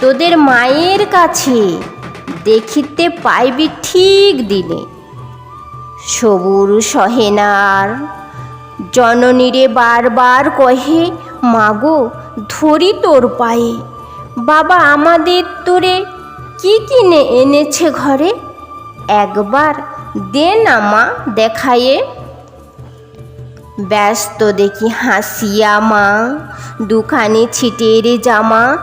তোদের মায়ের কাছে দেখিতে পাইবি ঠিক দিনে। সবুর সহেনার জননীরে বারবার কহে, মাগো, ধরি তোর পায়ে। বাবা, আমাদের তোরে কি কিনে এনেছে ঘরে? একবার দে না মা দেখায়ে। ব্যস্ত দেখি হাসিয়া মা দুখানি ছিটের জামা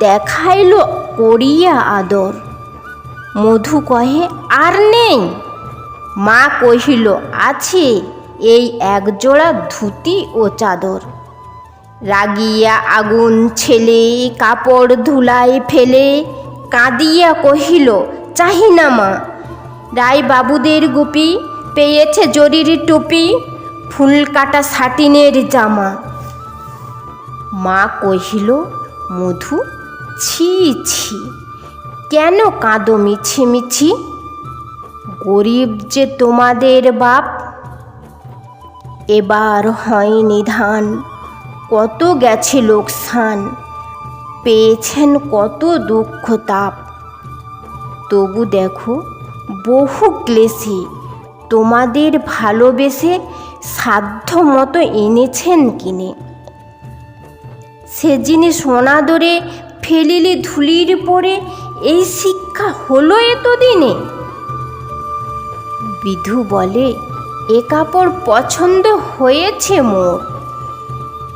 দেখাইল করিয়া আদর। মধু কহে, আর নেই? মা কহিল, আছে, এই একজোড়া ধুতি ও চাদর। রাগিয়া আগুন ছেলে, কাপড় ধুলাই ফেলে কাঁদিয়া কহিল, চাহি না মা। রায় বাবুদের গুপি পেয়েছে জরির টুপি ফুল কাটা সাটিনের জামা। মা কহিল, মধু, ছি ছি, কেন কাঁদো মিছি মিছি গরিব যে তোমাদের বাপ, এবার হয় নিধান। কত গেছে লোকসান, পেয়েছেন কত দুঃখ তাপ। তবু দেখো, বহু ক্লেশে তোমাদের ভালোবেসে সাধ্য মতো এনেছেন কিনে। সে জিনিস অনাদরে ফেলিলে ধুলির পরে এই শিক্ষা হলো এতদিনে? বিধু বলে, এ কাপড় পছন্দ হয়েছে মোর।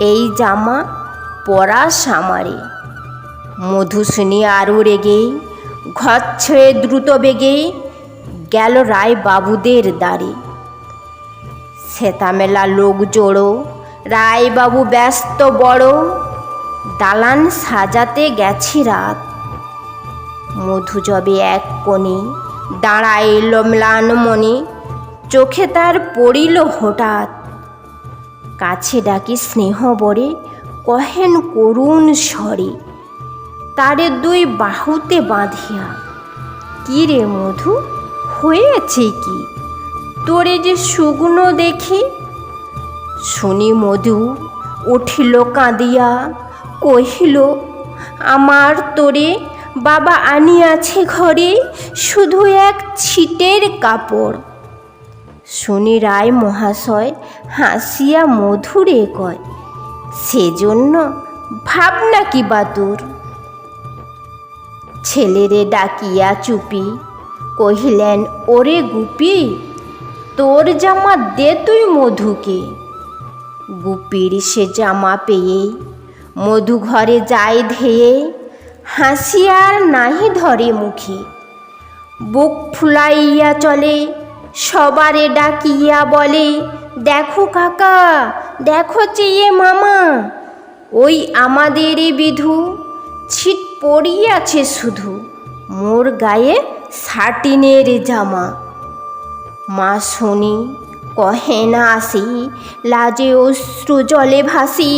এই জামা পরা সামারে মধু শুনি আরও রেগে ঘর ছেড়ে দ্রুত বেগে গেল রায় বাবুদের দ্বারে। সেতামেলা লোক জোড়ো, রায়বাবু ব্যস্ত বড় দালান সাজাতে গেছি রাত। মধু জবে এক কোণে দাঁড়াইল ম্লান মনে, চোখে তার পড়িল হঠাৎ। কাছে ডাকি স্নেহ বরে, কহেন করুণ স্বরে, তারে দুই বাহুতে বাঁধিয়া কি রে মধু, হয়েছে কি? তোরে যে শুকনো দেখি? শুনি মধু, উঠিল কাঁদিয়া কহিল, আমার তোরে বাবা আনিয়াছে ঘরে শুধু এক ছিটের কাপড়। শুনি রায় মহাশয় হাসিয়া মধুরে কয়, সেজন্য ভাবনা কি বাতুর ছেলেরে ডাকিয়া চুপি কহিলেন, ওরে গুপি, তোর জামা দে তুই মধুকে। গুপির সে জামা পেয়ে মধু ঘরে যায় ধেয়ে, হাসি আর নাহি ধরে মুখে। বুক ফুলাইয়া চলে, সবারে ডাকিয়া বলে, দেখো কাকা, দেখো চেয়ে মামা, ওই আমাদের বিধু, ছিট পড়িয়াছে শুধু, মোর গায়ে সাটিনের জামা। মা শুনি, কহে না আসি, লাজে অশ্রু জলে ভাসি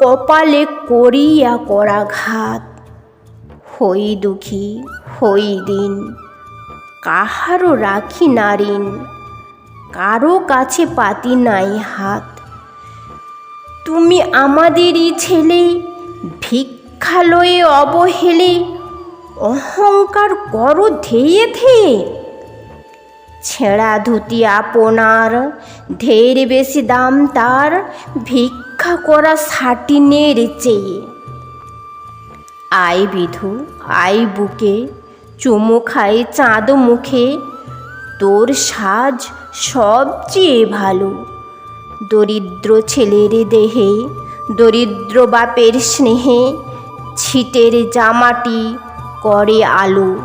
কপালে করিয়া করা ঘাত হই দুঃখী, হই দিন, কাহারও রাখি নারিন কারও কাছে পাতি নাই হাত। তুমি আমাদেরই ছেলে, ভিক্ষালয়ে অবহেলে, অহংকার করো ধেয়ে ধেয়ে। ছেঁড়া ধুতি আপনার, ধের বেশি দাম তার, ভিক্ষা করা সাটিনের চেয়ে। আই বিধু আই বুকে, চুমু খাই চাঁদ মুখে। তোর সাজ সবচেয়ে ভালো। দরিদ্র ছেলের দেহে, দরিদ্র বাপের স্নেহে, ছিটের জামাটি করে আলো।